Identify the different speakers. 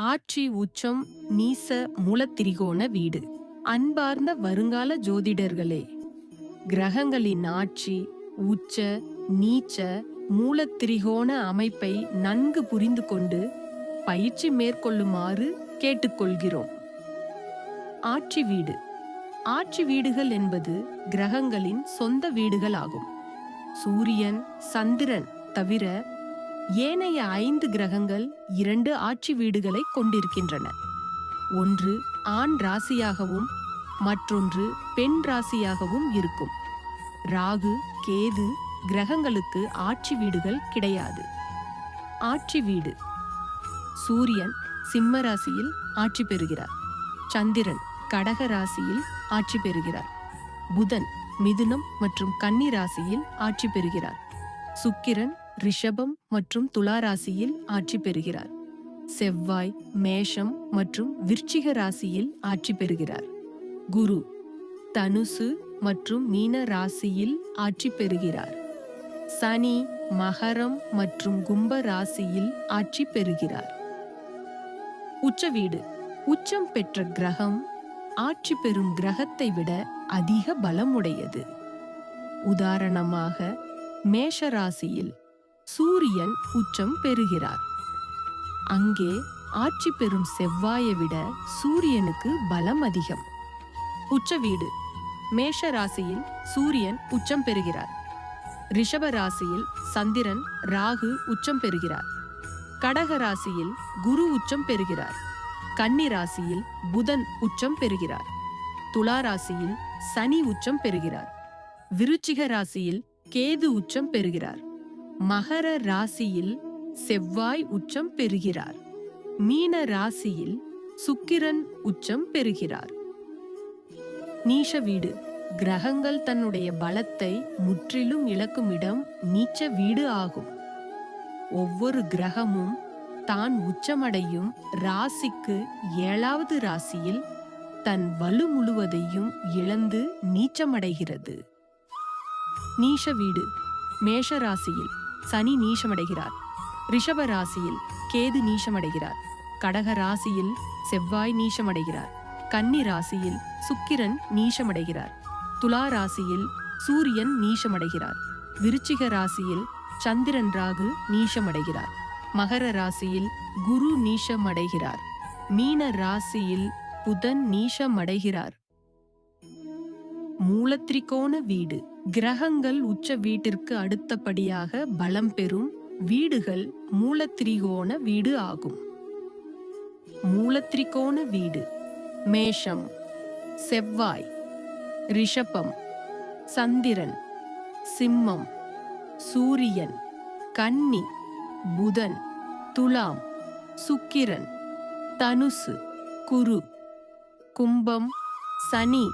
Speaker 1: ஆட்சி உச்சம் நீச மூலத்திரிகோண வீடு. அன்பார்ந்த வருங்கால ஜோதிடர்களே கிரகங்களின் ஆட்சி உச்ச நீச்ச மூலத்திரிகோண அமைப்பை நன்கு புரிந்து கொண்டு பயிற்சி மேற்கொள்ளுமாறு கேட்டுக்கொள்கிறோம். ஆட்சி வீடு. ஆட்சி வீடுகள் என்பது கிரகங்களின் சொந்த வீடுகள் ஆகும் சூரியன் சந்திரன் தவிர ஏனைய ஐந்து கிரகங்கள் இரண்டு ஆட்சி வீடுகளை கொண்டிருக்கின்றன. ஒன்று ஆண் ராசியாகவும் மற்றொன்று பெண் ராசியாகவும் இருக்கும். ராகு கேது கிரகங்களுக்கு ஆட்சி வீடுகள் கிடையாது. ஆட்சி வீடு. சூரியன் சிம்ம ராசியில் ஆட்சி பெறுகிறார். சந்திரன் கடக ராசியில் ஆட்சி பெறுகிறார். புதன் மிதுனம் மற்றும் கன்னி ராசியில் ஆட்சி பெறுகிறார். சுக்கிரன் ரிஷபம் மற்றும் துலா ராசியில் ஆட்சி பெறுகிறார். செவ்வாய் மேஷம் மற்றும் விருச்சிக ராசியில் ஆட்சி பெறுகிறார். குரு தனுசு மற்றும் மீன ராசியில் ஆட்சி பெறுகிறார். சனி மகரம் மற்றும் கும்ப ராசியில் ஆட்சி பெறுகிறார். உச்ச வீடு உச்சம் பெற்ற கிரகம் ஆட்சி பெறும் கிரகத்தை விட அதிக பலமுடையது. உதாரணமாக மேஷ ராசியில் சூரியன் உச்சம் பெறுகிறார். அங்கே ஆட்சி பெறும் செவ்வாயை விட சூரியனுக்கு பலம் அதிகம். உச்ச வீடு. மேஷ ராசியில் சூரியன் உச்சம் பெறுகிறார். ரிஷப ராசியில் சந்திரன் ராகு உச்சம் பெறுகிறார். கடக ராசியில் குரு உச்சம் பெறுகிறார். கன்னி ராசியில் புதன் உச்சம் பெறுகிறார். துலா ராசியில் சனி உச்சம் பெறுகிறார். விருச்சிக ராசியில் கேது உச்சம் பெறுகிறார். மகர ராசியில் செவ்வாய் உச்சம் பெறுகிறார். மீன ராசியில் சுக்கிரன் உச்சம் பெறுகிறார். நீஷ வீடு. கிரகங்கள் தன்னுடைய பலத்தை முற்றிலும் இழக்கும் இடம் நீச்ச வீடு ஆகும். ஒவ்வொரு கிரகமும் தான் உச்சமடையும் ராசிக்கு ஏழாவது ராசியில் தன் வலு முழுவதையும் இழந்து நீச்சமடைகிறது. நீஷ வீடு. மேஷ ராசியில் சனி நீஷமடைகிறார். ரிஷப ராசியில் கேது நீஷமடைகிறார். கடக ராசியில் செவ்வாய் நீசமடைகிறார் கன்னி ராசியில் சுக்கிரன் நீஷமடைகிறார். துலா ராசியில் சூரியன் நீசமடைகிறார் விருச்சிக ராசியில் சந்திரன் ராகு நீஷமடைகிறார். மகர ராசியில் குரு நீஷமடைகிறார். மீன ராசியில் புதன் நீஷமடைகிறார். மூலத்திரிகோண வீடு. கிரகங்கள் உச்ச வீட்டிற்கு அடுத்தபடியாக பலம் பெறும் வீடுகள் மூலத்திரிகோண வீடு ஆகும். மூலத்திரிகோண வீடு. மேஷம் செவ்வாய் ரிஷபம் சந்திரன் சிம்மம் சூரியன் கன்னி புதன் துலாம் சுக்கிரன் தனுசு குரு கும்பம் சனி